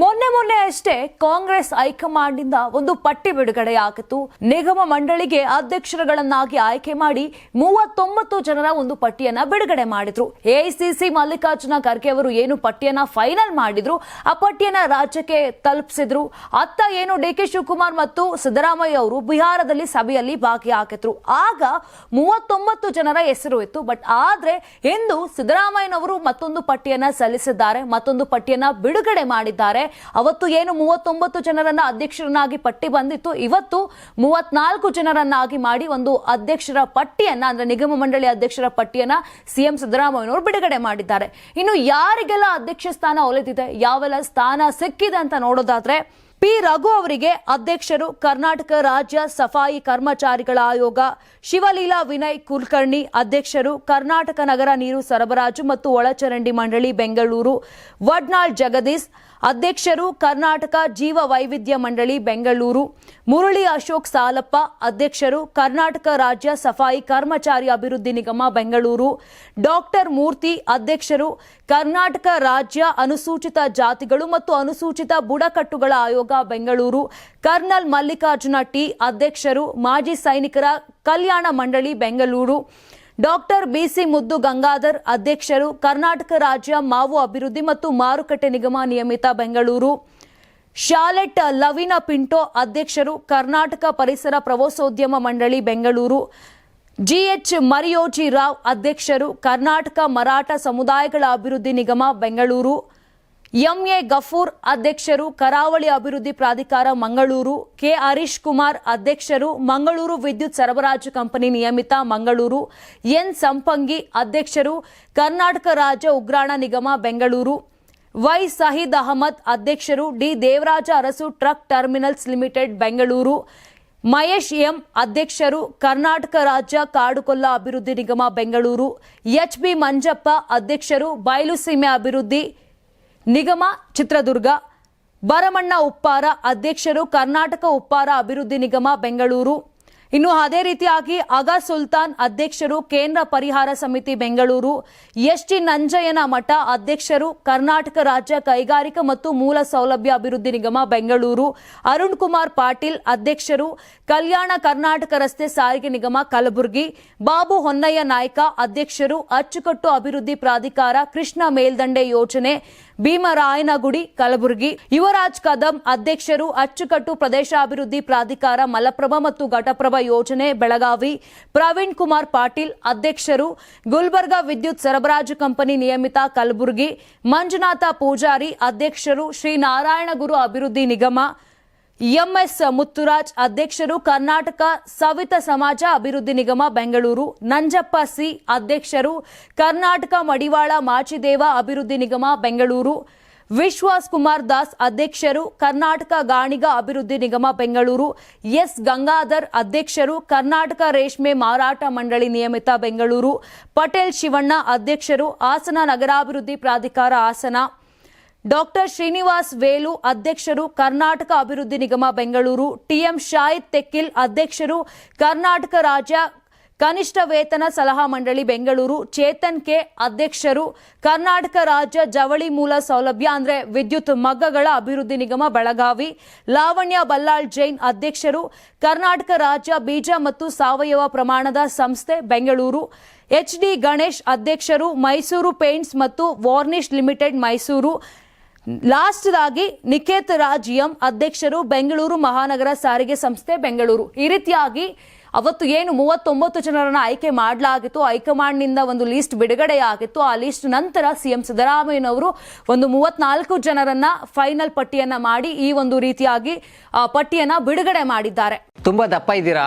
ಮೊನ್ನೆ ಮೊನ್ನೆ ಅಷ್ಟೇ ಕಾಂಗ್ರೆಸ್ ಹೈಕಮಾಂಡ್ನಿಂದ ಒಂದು ಪಟ್ಟಿ ಬಿಡುಗಡೆಯಾಗಿತ್ತು. ನಿಗಮ ಮಂಡಳಿಗೆ ಅಧ್ಯಕ್ಷರುಗಳನ್ನಾಗಿ ಆಯ್ಕೆ ಮಾಡಿ ಮೂವತ್ತೊಂಬತ್ತು ಜನರ ಒಂದು ಪಟ್ಟಿಯನ್ನ ಬಿಡುಗಡೆ ಮಾಡಿದ್ರು. ಎಐಸಿಸಿ ಮಲ್ಲಿಕಾರ್ಜುನ ಖರ್ಗೆ ಅವರು ಏನು ಪಟ್ಟಿಯನ್ನ ಫೈನಲ್ ಮಾಡಿದ್ರು, ಆ ಪಟ್ಟಿಯನ್ನ ರಾಜ್ಯಕ್ಕೆ ತಲುಪಿಸಿದ್ರು. ಅತ್ತ ಏನು ಡಿ ಕೆ ಶಿವಕುಮಾರ್ ಮತ್ತು ಸಿದ್ದರಾಮಯ್ಯ ಅವರು ಬಿಹಾರದಲ್ಲಿ ಸಭೆಯಲ್ಲಿ ಭಾಗಿಯಾಗಿದ್ರು. ಆಗ ಮೂವತ್ತೊಂಬತ್ತು ಜನರ ಹೆಸರು ಇತ್ತು. ಬಟ್ ಆದ್ರೆ ಇಂದು ಸಿದ್ದರಾಮಯ್ಯನವರು ಮತ್ತೊಂದು ಪಟ್ಟಿಯನ್ನ ಸಲ್ಲಿಸಿದ್ದಾರೆ, ಮತ್ತೊಂದು ಪಟ್ಟಿಯನ್ನ ಬಿಡುಗಡೆ ಮಾಡಿದ್ದಾರೆ. ಅವತ್ತು ಏನು ಮೂವತ್ತೊಂಬತ್ತು ಜನರನ್ನ ಅಧ್ಯಕ್ಷರನ್ನಾಗಿ ಪಟ್ಟಿ ಬಂದಿತ್ತು. ಇವತ್ತು ಮೂವತ್ನಾಲ್ಕು ಜನರನ್ನಾಗಿ ಮಾಡಿ ಒಂದು ಅಧ್ಯಕ್ಷರ ಪಟ್ಟಿಯನ್ನ, ಅಂದ್ರೆ ನಿಗಮ ಮಂಡಳಿ ಅಧ್ಯಕ್ಷರ ಪಟ್ಟಿಯನ್ನ ಸಿಎಂ ಸಿದ್ದರಾಮಯ್ಯನವರು ಬಿಡುಗಡೆ ಮಾಡಿದ್ದಾರೆ. ಇನ್ನು ಯಾರಿಗೆಲ್ಲ ಅಧ್ಯಕ್ಷ ಸ್ಥಾನ ಒಲಿದಿದೆ ಯಾವೆಲ್ಲ ಸ್ಥಾನ ಸಿಕ್ಕಿದೆ ಅಂತ ನೋಡೋದಾದ್ರೆ, ಪಿ ರಘು ಅವರಿಗೆ ಅಧ್ಯಕ್ಷರು ಕರ್ನಾಟಕ ರಾಜ್ಯ ಸಫಾಯಿ ಕರ್ಮಚಾರಿಗಳ ಆಯೋಗ, ಶಿವಲೀಲಾ ವಿನಯ್ ಕುಲಕರ್ಣಿ ಅಧ್ಯಕ್ಷರು ಕರ್ನಾಟಕ ನಗರ ನೀರು ಸರಬರಾಜು ಮತ್ತು ಒಳಚರಂಡಿ ಮಂಡಳಿ ಬೆಂಗಳೂರು, ವಡ್ನಾಳ್ ಜಗದೀಶ್ ಅಧ್ಯಕ್ಷರು ಕರ್ನಾಟಕ ಜೀವ ವೈವಿಧ್ಯ ಮಂಡಳಿ, ಬೆಂಗಳೂರು. ಮುರಳಿ ಅಶೋಕ್ ಸಾಲಪ್ಪ, ಅಧ್ಯಕ್ಷರು ಕರ್ನಾಟಕ ರಾಜ್ಯ ಸಫಾಯಿ ಕರ್ಮಚಾರಿ ಅಭಿವೃದ್ಧಿ ನಿಗಮ, ಬೆಂಗಳೂರು. ಡಾಕ್ಟರ್ ಮೂರ್ತಿ, ಅಧ್ಯಕ್ಷರು ಕರ್ನಾಟಕ ರಾಜ್ಯ ಅನುಸೂಚಿತ ಜಾತಿಗಳು ಮತ್ತು ಅನುಸೂಚಿತ ಬುಡಕಟ್ಟುಗಳ ಆಯೋಗ, ಬೆಂಗಳೂರು. ಕರ್ನಲ್ ಮಲ್ಲಿಕಾರ್ಜುನ ಟಿ, ಅಧ್ಯಕ್ಷರು ಮಾಜಿ ಸೈನಿಕರ ಕಲ್ಯಾಣ ಮಂಡಳಿ, ಬೆಂಗಳೂರು. ಡಾಕ್ಟರ್ ಬಿಸಿ ಮುದ್ದು ಗಂಗಾಧರ್ ಅಧ್ಯಕ್ಷರು ಕರ್ನಾಟಕ ರಾಜ್ಯ ಮಾವು ಅಭಿವೃದ್ಧಿ ಮತ್ತು ಮಾರುಕಟ್ಟೆ ನಿಗಮ ನಿಯಮಿತ ಬೆಂಗಳೂರು. ಶಾಲೆಟ್ ಲವಿನ ಪಿಂಟೋ ಅಧ್ಯಕ್ಷರು ಕರ್ನಾಟಕ ಪರಿಸರ ಪ್ರವಾಸೋದ್ಯಮ ಮಂಡಳಿ ಬೆಂಗಳೂರು. ಜಿಎಚ್ ಮರಿಯೋಜಿ ರಾವ್ ಅಧ್ಯಕ್ಷರು ಕರ್ನಾಟಕ ಮರಾಠ ಸಮುದಾಯಗಳ ಅಭಿವೃದ್ಧಿ ನಿಗಮ ಬೆಂಗಳೂರು. ಎಂಎ ಗಫೂರ್ ಅಧ್ಯಕ್ಷರು ಕರಾವಳಿ ಅಭಿವೃದ್ಧಿ ಪ್ರಾಧಿಕಾರ ಮಂಗಳೂರು, ಕೆ ಹರೀಶ್ ಕುಮಾರ್ ಅಧ್ಯಕ್ಷರು ಮಂಗಳೂರು ವಿದ್ಯುತ್ ಸರಬರಾಜು ಕಂಪನಿ ನಿಯಮಿತ ಮಂಗಳೂರು, ಎನ್ ಸಂಪಂಗಿ ಅಧ್ಯಕ್ಷರು ಕರ್ನಾಟಕ ರಾಜ್ಯ ಉಗ್ರಾಣ ನಿಗಮ ಬೆಂಗಳೂರು, ವೈ ಸಹೀದ್ ಅಹಮದ್ ಅಧ್ಯಕ್ಷರು D Devaraja Arasu truck terminals limited Bengaluru, Mahesh M ಅಧ್ಯಕ್ಷರು ಕರ್ನಾಟಕ ರಾಜ್ಯ ಕಾಡುಕೊಲ್ಲ ಅಭಿವೃದ್ಧಿ ನಿಗಮ ಬೆಂಗಳೂರು, ಎಚ್ ಬಿ ಮಂಜಪ್ಪ ಅಧ್ಯಕ್ಷರು ಬಯಲುಸೀಮೆ ಅಭಿವೃದ್ಧಿ ನಿಗಮ, ಚಿತ್ರದುರ್ಗ ಬರಮಣ್ಣ ಉಪ್ಪಾರ ಅಧ್ಯಕ್ಷರು ಕರ್ನಾಟಕ ಉಪ್ಪಾರ ಅಭಿವೃದ್ಧಿ ನಿಗಮ, ಬೆಂಗಳೂರು. ಇನ್ನು ಅದೇ ರೀತಿಯಾಗಿ ಅಗಾ ಸುಲ್ತಾನ್ ಅಧ್ಯಕ್ಷರು ಕೇಂದ್ರ ಪರಿಹಾರ ಸಮಿತಿ, ಬೆಂಗಳೂರು. ಎಸ್ ಟಿ ನಂಜಯ್ಯನ ಮಠ ಅಧ್ಯಕ್ಷರು ಕರ್ನಾಟಕ ರಾಜ್ಯ ಕೈಗಾರಿಕಾ ಮತ್ತು ಮೂಲ ಸೌಲಭ್ಯ ಅಭಿವೃದ್ಧಿ ನಿಗಮ, ಬೆಂಗಳೂರು. ಅರುಣ್ ಕುಮಾರ್ ಪಾಟೀಲ್ ಅಧ್ಯಕ್ಷರು ಕಲ್ಯಾಣ ಕರ್ನಾಟಕ ರಸ್ತೆ ಸಾರಿಗೆ ನಿಗಮ, ಕಲಬುರಗಿ. ಬಾಬು ಹೊನ್ನಯ್ಯ ನಾಯ್ಕ ಅಧ್ಯಕ್ಷರು ಅಚ್ಚುಕಟ್ಟು ಅಭಿವೃದ್ಧಿ ಪ್ರಾಧಿಕಾರ ಕೃಷ್ಣ ಮೇಲ್ದಂಡೆ ಯೋಜನೆ ಭೀಮರಾಯನಗುಡಿ, ಕಲಬುರಗಿ. ಯುವರಾಜ್ ಕದಂ ಅಧ್ಯಕ್ಷರು ಅಚ್ಚುಕಟ್ಟು ಪ್ರದೇಶಾಭಿವೃದ್ಧಿ ಪ್ರಾಧಿಕಾರ ಮಲಪ್ರಭಾ ಮತ್ತು ಘಟಪ್ರಭಾ ಯೋಜನೆ ಬೆಳಗಾವಿ. ಪ್ರವೀಣ್ ಕುಮಾರ್ ಪಾಟೀಲ್ ಅಧ್ಯಕ್ಷರು ಗುಲ್ಬರ್ಗಾ ವಿದ್ಯುತ್ ಸರಬರಾಜು ಕಂಪನಿ ನಿಯಮಿತ ಕಲಬುರಗಿ. ಮಂಜುನಾಥ ಪೂಜಾರಿ ಅಧ್ಯಕ್ಷರು ಶ್ರೀ ನಾರಾಯಣಗುರು ಅಭಿವೃದ್ಧಿ ನಿಗಮ. ಎಂಎಸ್ ಮುತ್ತುರಾಜ್ ಅಧ್ಯಕ್ಷರು ಕರ್ನಾಟಕ ಸವಿತ ಸಮಾಜ ಅಭಿವೃದ್ಧಿ ನಿಗಮ ಬೆಂಗಳೂರು, ನಂಜಪ್ಪ ಸಿ ಅಧ್ಯಕ್ಷರು ಕರ್ನಾಟಕ ಮಡಿವಾಳ ಮಾಚಿದೇವ ಅಭಿವೃದ್ಧಿ ನಿಗಮ ಬೆಂಗಳೂರು, ವಿಶ್ವಾಸ್ ಕುಮಾರ್ ದಾಸ್ ಅಧ್ಯಕ್ಷರು ಕರ್ನಾಟಕ ಗಾಣಿಗ ಅಭಿವೃದ್ಧಿ ನಿಗಮ ಬೆಂಗಳೂರು, ಎಸ್ ಗಂಗಾಧರ್ ಅಧ್ಯಕ್ಷರು ಕರ್ನಾಟಕ ರೇಷ್ಮೆ ಮಾರಾಟ ಮಂಡಳಿ ನಿಯಮಿತ ಬೆಂಗಳೂರು, ಪಟೇಲ್ ಶಿವಣ್ಣ ಅಧ್ಯಕ್ಷರು ಹಾಸನ ನಗರಾಭಿವೃದ್ಧಿ ಪ್ರಾಧಿಕಾರ ಹಾಸನ. ಡಾಕ್ಟರ್ ಶ್ರೀನಿವಾಸ್ ವೇಲು ಅಧ್ಯಕ್ಷರು ಕರ್ನಾಟಕ ಅಭಿವೃದ್ಧಿ ನಿಗಮ ಬೆಂಗಳೂರು, ಟಿಎಂ ಶಾಹಿದ್ ತೆಕ್ಕಿಲ್ ಅಧ್ಯಕ್ಷರು ಕರ್ನಾಟಕ ರಾಜ್ಯ ಕನಿಷ್ಠ ವೇತನ ಸಲಹಾ ಮಂಡಳಿ ಬೆಂಗಳೂರು, ಚೇತನ್ ಕೆ ಅಧ್ಯಕ್ಷರು ಕರ್ನಾಟಕ ರಾಜ್ಯ ಜವಳಿ ಮೂಲ ಸೌಲಭ್ಯ ಅಂದರೆ ವಿದ್ಯುತ್ ಮಗ್ಗಗಳ ಅಭಿವೃದ್ಧಿ ನಿಗಮ ಬೆಳಗಾವಿ, ಲಾವಣ್ಯ ಬಲ್ಲಾಳ್ ಜೈನ್ ಅಧ್ಯಕ್ಷರು ಕರ್ನಾಟಕ ರಾಜ್ಯ ಬೀಜ ಮತ್ತು ಸಾವಯವ ಪ್ರಮಾಣದ ಸಂಸ್ಥೆ ಬೆಂಗಳೂರು, ಎಚ್ ಡಿ ಗಣೇಶ್ ಅಧ್ಯಕ್ಷರು ಮೈಸೂರು ಪೇಂಟ್ಸ್ ಮತ್ತು ವಾರ್ನಿಶ್ ಲಿಮಿಟೆಡ್ ಮೈಸೂರು ಲಾಸ್ಟ್ ಆಗಿ ನಿಖೇತ್ ರಾಜ್ ಎಂ ಅಧ್ಯಕ್ಷರು ಬೆಂಗಳೂರು ಮಹಾನಗರ ಸಾರಿಗೆ ಸಂಸ್ಥೆ ಬೆಂಗಳೂರು. ಈ ರೀತಿಯಾಗಿ ಅವತ್ತು ಏನು ಮೂವತ್ತೊಂಬತ್ತು ಜನರನ್ನ ಆಯ್ಕೆ ಮಾಡಲಾಗಿತ್ತು. ಹೈಕಮಾಂಡ್ನಿಂದ ಒಂದು ಲಿಸ್ಟ್ ಬಿಡುಗಡೆಯಾಗಿತ್ತು. ಆ ಲಿಸ್ಟ್ ನಂತರ ಸಿಎಂ ಸಿದ್ದರಾಮಯ್ಯನವರು ಒಂದು ಮೂವತ್ನಾಲ್ಕು ಜನರನ್ನ ಫೈನಲ್ ಪಟ್ಟಿಯನ್ನ ಮಾಡಿ ಈ ಒಂದು ರೀತಿಯಾಗಿ ಪಟ್ಟಿಯನ್ನ ಬಿಡುಗಡೆ ಮಾಡಿದ್ದಾರೆ. ತುಂಬಾ ದಪ್ಪ ಇದ್ದೀರಾ?